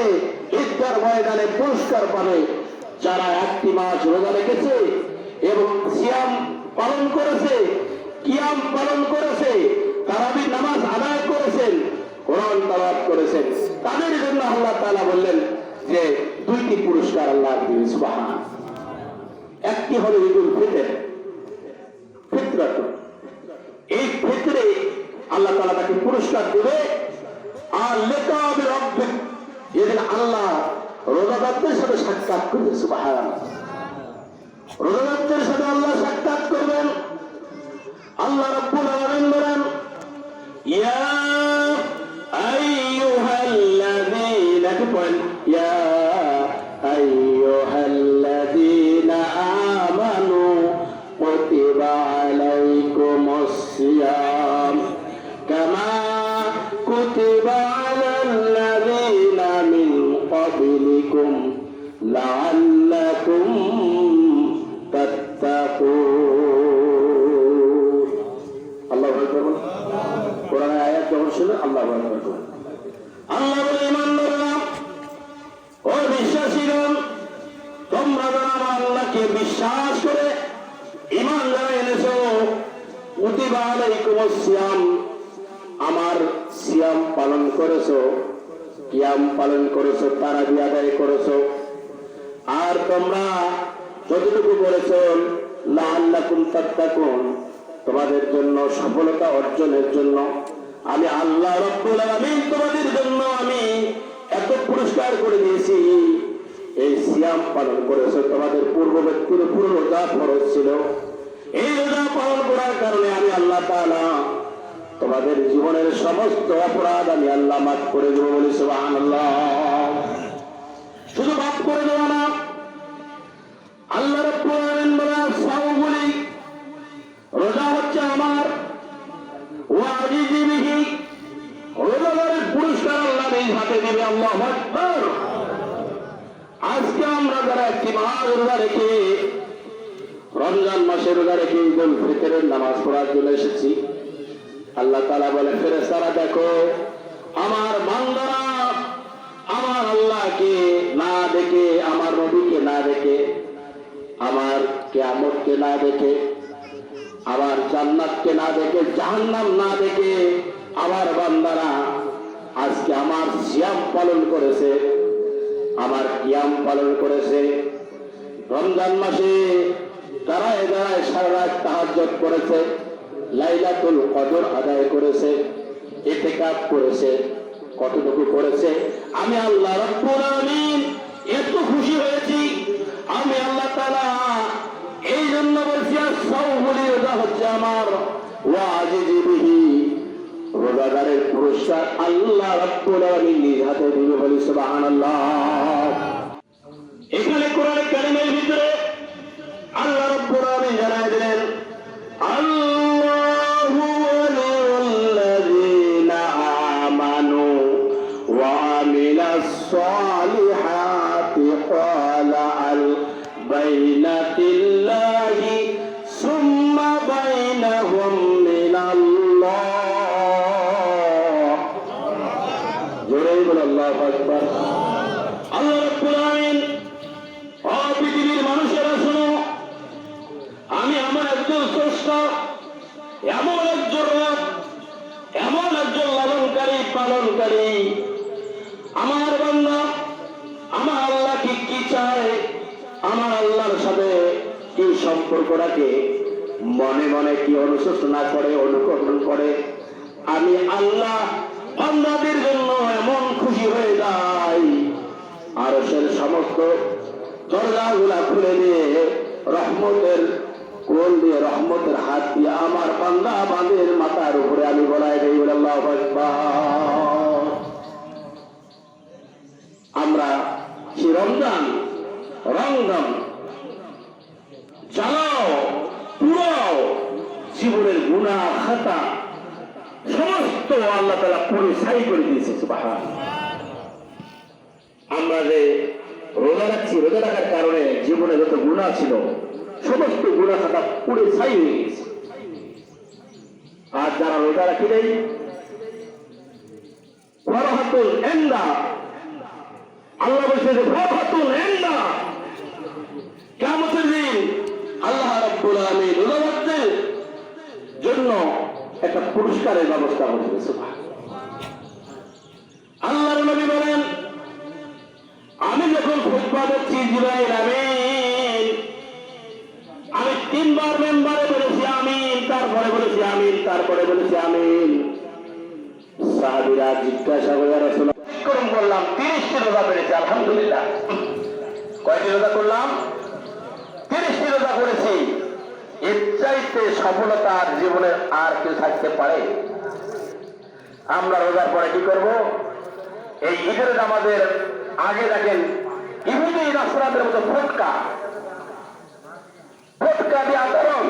হবে ঈদগার ময়দানে পুরস্কার পাবে যারা একটি মাস রোজা রেখেছে এবং সিয়াম পালন করেছে, কিয়াম পালন করেছে, তারাবি নামাজ আদায় করেছেন, কোরআন তালাত করেছেন। তাদের জন্য আল্লাহ তাআলা বললেন যে, দুইটি পুরস্কার আল্লাহ একটি হলো ঈদুল ফিতর। ফিতরাত। এই ক্ষেত্রে আল্লাহ তালা তাকে পুরস্কার দেবে। আর লেখাবে রব্বে যেদিন আল্লাহ রোজাদারদের সাথে সাক্ষাৎ করবে সুবাহান রোজাদারদের সাথে আল্লাহ সাক্ষাৎ করবেন। আল্লাহ রব্বুল আলামিন বলেন, ইয়া বিশ্বাসীগণ তোমরা যারা আল্লাহকে বিশ্বাস করে ইমান যারা এনেছো। সিয়াম। আমার সিয়াম পালন করেছ, কিয়াম পালন করেছ, তারাবি আদায় করেছ। আর তোমরা যতটুকু করেছ লাল্লাকুম তাত্তাকুন, তোমাদের জন্য সফলতা অর্জনের জন্য। আমি আল্লাহ রব্বুল আলামিন তোমাদের জন্য আমি এত পুরস্কার করে দিয়েছি। এই সিয়াম পালন করেছ, তোমাদের পূর্ব ব্যক্তির পুরো রোজা ফরজ ছিল। এই রোজা পালন করার কারণে আমি আল্লাহ তাআলা তোমাদের জীবনের সমস্ত অপরাধ আমি আল্লাহ মাফ করে দেবো বলি সুবহানাল্লাহ। শুধু মাফ করে দেওয়া না, আল্লাহ নিজ আল্লাহ আকবার আজকে আমরা যারা একটি রোজা রেখে রমজান মাসে রোজা রেখে ঈদুল ফিতরের নামাজ পড়ার জন্য এসেছি, আল্লাহ তাআলা বলে, ফেরেশতারা, দেখো, আমার বান্দারা আমার আল্লাহকে না দেখে, আমার নবীকে না দেখে, আমার কেয়ামতকে না দেখে, আমার জান্নাতকে না দেখে, জাহান্নাম না দেখে, আমার বান্দারা আজকে আমার সিয়াম পালন করেছে, আমার কিয়াম পালন করেছে। রমজান মাসে দাঁড়ায় দাঁড়ায় সারা রাত তাহাজ্জত করেছে, লাইলাতুল কদর আদায় করেছে, ইতিকাফ করেছে, কতটুকু করেছে? আমি আল্লাহ রব্বুল আলামিন এত খুশি হয়েছি, আমি আল্লাহ তাআলা এই জন্য বলছি আসাউলি রোজা হচ্ছে আমার ওয়াজিজি বিহি রোজাদারের পুরস্কার আল্লাহ রাব্বুল আলামিন নিজ হাতে দিবে বলি সুবহানাল্লাহ। এখানে কোরআন কারিমের ভিতরে আল্লাহ রাব্বুল আলামিন জানাই রাখে মনে মনে কি অনুশোচনা করে, অনুকরণ করে? আমি আল্লাহ বান্দাদের জন্য এমন খুশি হয়ে যাই। আর সে সমস্ত দরজাগুলা খুলে দিয়ে রহমতের কোল দিয়ে, রহমতের হাত দিয়ে আমার বান্দা বাঁধের মাথার উপরে আমি বলাই দেই আল্লাহু। আমরা সে রমজান? রমজান জ্বালাও পুরাও জীবনের গুণা খাতা, সমস্ত আল্লাহ তালা পুরো সাই করে দিয়েছে আমরা যে রোজা রাখছি, রোজা রাখার কারণে জীবনে যত গুণা ছিল, সমস্ত গুণা খাতা পুড়ে ছাই হয়ে গেছে। আর যারা রোজা রাখি নেই, ফরহাতুল এন্দা যে ফাহাতুল হিন্দা কিয়ামতের দিন আল্লাহ রাব্বুল আলামিন রোজাদারদের জন্য একটা পুরস্কারের ব্যবস্থা করবে সুবহান আল্লাহর নবী বলেন, আমি যখন খুতবা দিচ্ছি জিব্রাইল, আমিন। আমি তিনবার মেম্বারে বলেছি আমিন, তারপরে বলেছি আমিন, তারপরে বলেছি আমিন। সাহাবিরা জিজ্ঞাসা করে রাসূল করলাম তিরিশটি রোজা পেরেছি, আলহামদুলিল্লাহ। কয়টি রোজা করলাম? রোজা করেছি। এর চাইতে সফলতা আর জীবনের আর কেউ থাকতে পারে। আমরা রোজার পরে কি করব? এই ঈদের আমাদের আগে দেখেন, ইহুদি রাস্তাদের মতো ফটকা। ফটকা দিয়ে আচরণ।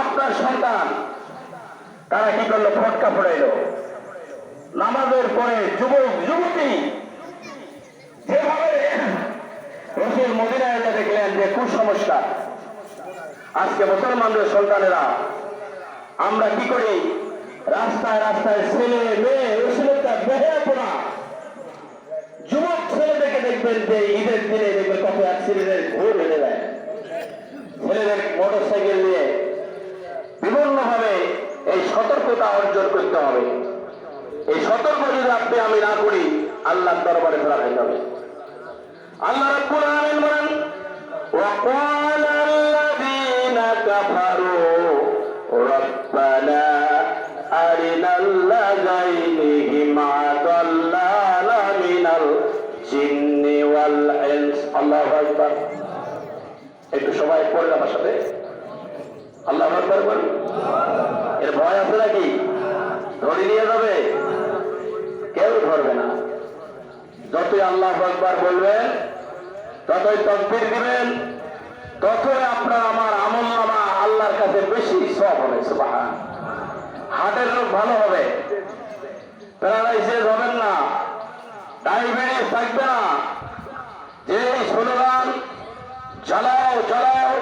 আপনার সন্তান, তারা কি করল? ফটকা পড়াইল নামাজের পরে যুবক, যুবতী যেভাবে মদিনায় দেখলেন যে কুসংস্কার। আজকে মুসলমানদের সন্তানেরা, আমরা কি করি? রাস্তায় রাস্তায় ছেলে মেয়ে যুবক ছেলেদেরকে দেখবেন যে ঈদের দিনে দেখবেন কত অ্যাক্সিডেন্টের ঘোর হয়ে যায়। ছেলেদের মোটর সাইকেল নিয়ে বিভিন্ন ভাবে এই সতর্কতা অর্জন করতে হবে। এই সতর্ক যদি আপনি আমি না করি আল্লাহ দরবারে ধরা হয়ে যাবে আল্লাহ রাব্বুল وقال الذين كفروا ربنا أرنا الذين أضلانا من الجن والإنس الله أكبر একটু সবাই পড়ে আমার সাথে আল্লাহ আকবর বল এর ভয় আছে নাকি ধরে নিয়ে যাবে কেউ ধরবে না যতই আল্লাহ আকবর বলবেন ততই তকবির দিবেন ততই আপনার আমার আমল নামা আল্লাহর কাছে বেশি সব হবে হাটের রোগ ভালো হবে। প্যারালাইসিস হবেন না। ডায়াবেটিস থাকবে না। যে স্লোগান, জ্বালাও জ্বালাও,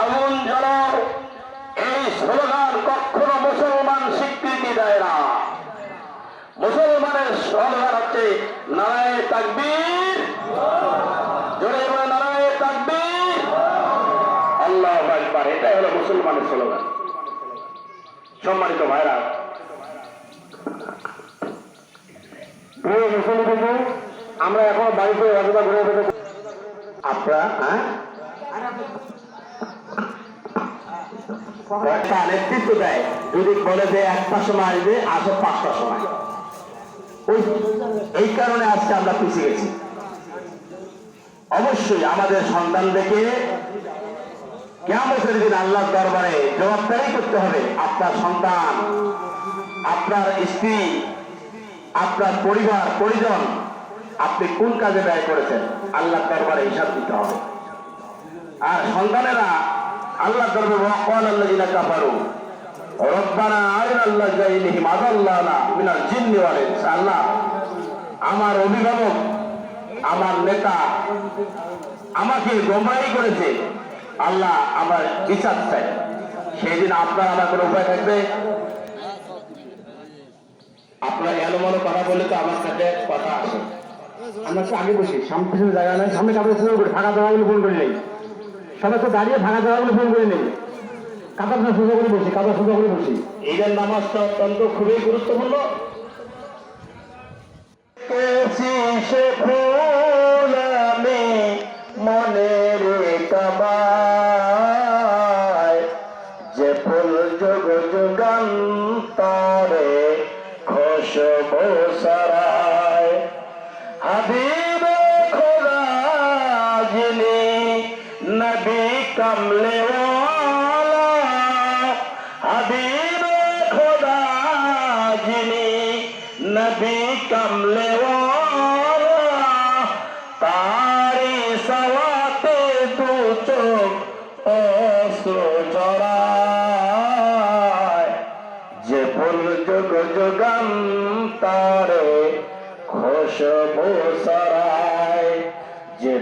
আগুন জ্বালাও এই স্লোগান কখনো মুসলমান স্বীকৃতি দেয় না। মুসলমানের স্লোগান হচ্ছে, নারায় তাকবীর জোরে বলে নারায় তাকবীর আল্লাহ একবার এটাই হলো মুসলমানের স্লোগান সম্মানিত ভাইরা, প্রিয় মুসলমান আমরা এখন বাড়িতে রাজা ঘুরে বেড়াতে আপনারা হ্যাঁ? একটা নেতৃত্ব দেয়, যদি বলে যে একটার সময় আসবে, আসে পাঁচটা সময়। ওই, এই কারণে আজকে আমরা পিছিয়ে গেছি। অবশ্যই আমাদের সন্তানদেরকে কেমন দিন আল্লাহ দরবারে জবাবদারি করতে হবে। আপনার সন্তান, আপনার স্ত্রী, আপনার পরিবার, পরিজন, আপনি কোন কাজে ব্যয় করেছেন? আল্লাহ দরবারে হিসাব দিতে হবে। আর সন্তানেরা আল্লাহ দরবারে আল্লাহ, আমার অভিভাবক, আমার নেতা, আমাকে গোমরাহি করেছে। আল্লাহ আমার বিচার চাই। সেই দিন আপনার আমার কোনো উপায় থাকবে? আপনার এলোমালো কথা বললে তো আমার সাথে কথা আসে আমরা তো আগে বসি, সামনে পিছনে জায়গা নাই, সামনে কাপড় ফোন করি, ফাঁকা জায়গাগুলো ফোন করি নেই। সবাই তো দাঁড়িয়ে ফাঁকা জায়গাগুলো ফোন করে নেই। কাতার সোজা করে বসি, কাতার সোজা করে বসি। ঈদের নামাজটা অত্যন্ত খুবই গুরুত্বপূর্ণ।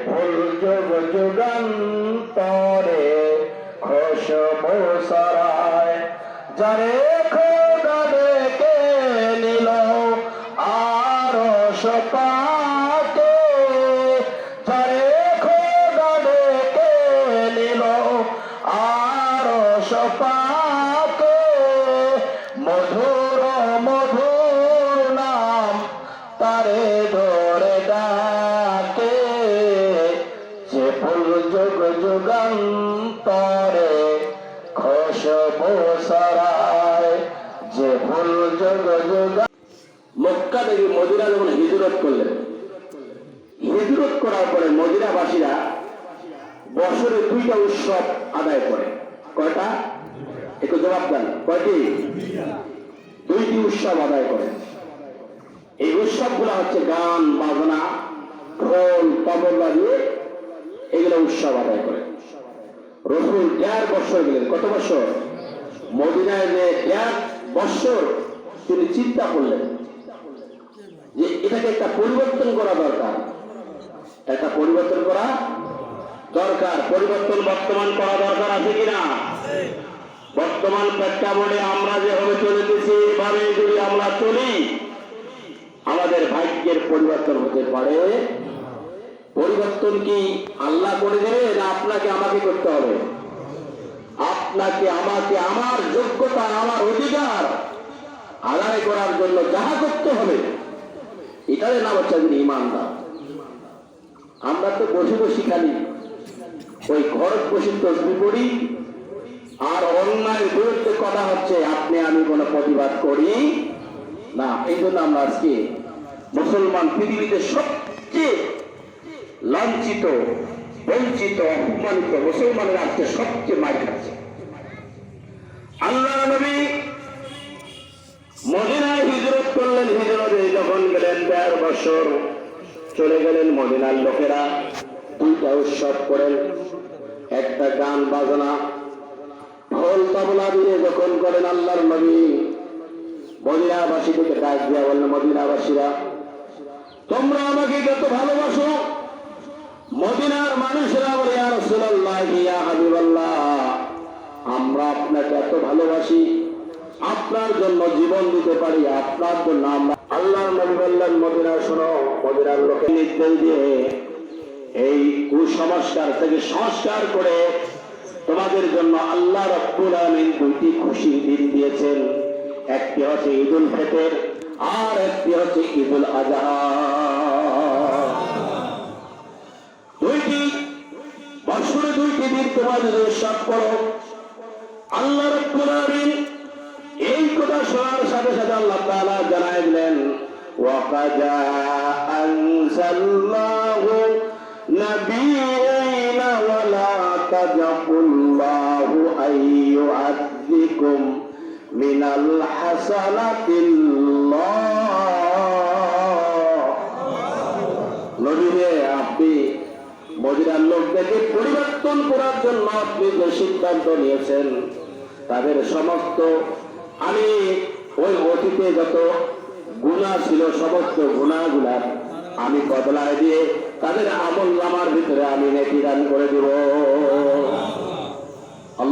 ফুল যুগ যুগান্তরে খুশবু সরায় যারে খোদা দুইটা উৎসব আদায় করে। কয়টা? একটু জবাব দেন। কয়টি? দুইটি উৎসব আদায় করে। এই উৎসবগুলো হচ্ছে গান, বাজনা, ঢোল, তবলা দিয়ে এগুলো উৎসব আদায় করে। রসুল দেড় বছর গেলেন। কত বছর? মদিনায় যে দেড় বছর তিনি চিন্তা করলেন যে এটাকে একটা পরিবর্তন করা দরকার। একটা পরিবর্তন করা দরকার। পরিবর্তন বর্তমান করা দরকার আছে কিনা? বর্তমান প্রেক্ষাপটে আমরা যেভাবে চলেতেছি, এভাবে যদি আমরা চলি, আমাদের ভাগ্যের পরিবর্তন হতে পারে। পরিবর্তন কি আল্লাহ করে দেবে না আপনাকে আমাকে করতে হবে? আপনাকে, আমাকে, আমার যোগ্যতা, আমার অধিকার আদায় করার জন্য যাহা করতে হবে এটারে নাম হচ্ছে ইমানদার। আমরা তো বসে বসে খালি ওই ঘর বসে তসবি করি, আর অন্যায় বিরুদ্ধে কথা হচ্ছে, আপনি, আমি কোনো প্রতিবাদ করি না। এই জন্য আমরা আজকে মুসলমান পৃথিবীতে সবচেয়ে লাঞ্ছিত, বঞ্চিত, অপমানিত মুসলমানের আজকে সবচেয়ে মার খাচ্ছে। আল্লাহ নবী মদিনায় হিজরত করলেন, হিজরতে যখন গেলেন দেড় বছর, চলে গেলেন মদিনার লোকেরা। দুইটা উৎসব করেন। একটা গান, বাজনা। ঢোল, তবলা দিয়ে যখন করেন আল্লাহর নবী মদিনাবাসী থেকে ডাক দিয়া বললেন মদিনাবাসীরা, তোমরা আমাকে যত ভালোবাসো, মদিনার মানুষেরা বলে আর রাসূলুল্লাহ, ইয়া হাবিবাল্লাহ, আমরা আপনাকে এত ভালোবাসি। আপনার জন্য জীবন দিতে পারি, আপনার জন্য আমরা আল্লাহর নবী বললেন মদিনা শোনো, মদিনার লোকে নির্দেশ দিয়ে এই কুসংস্কার থেকে সংস্কার করে তোমাদের জন্য আল্লাহ রব্বুল আলামিন দুইটি খুশি দিন দিয়েছেন। একটি হচ্ছে ঈদ উল ফেতের, আর একটি হচ্ছে ঈদ উল আজহা দুইটি, বছরে দুইটি দিন তোমাদের উৎসব করো, আল্লাহ রব্বুল আলামিন এই কথা শোনার সাথে সাথে আল্লাহ তাআলা জানায় দিলেন ওয়াকাজা আনজাল ولا تجقوا الله أن يعذكم من الحسنة الله নবীরে আপনি মদিনার লোকদেরকে পরিবর্তন করার জন্য আপনি যে সিদ্ধান্ত নিয়েছেন তাদের সমস্ত আমি ওই অতীতে যত গুণা ছিল সমস্ত গুণাগুলা আমি বদলায় দিয়ে তাদের আমল নামার ভিতরে আমি নেকি দান করে দেব।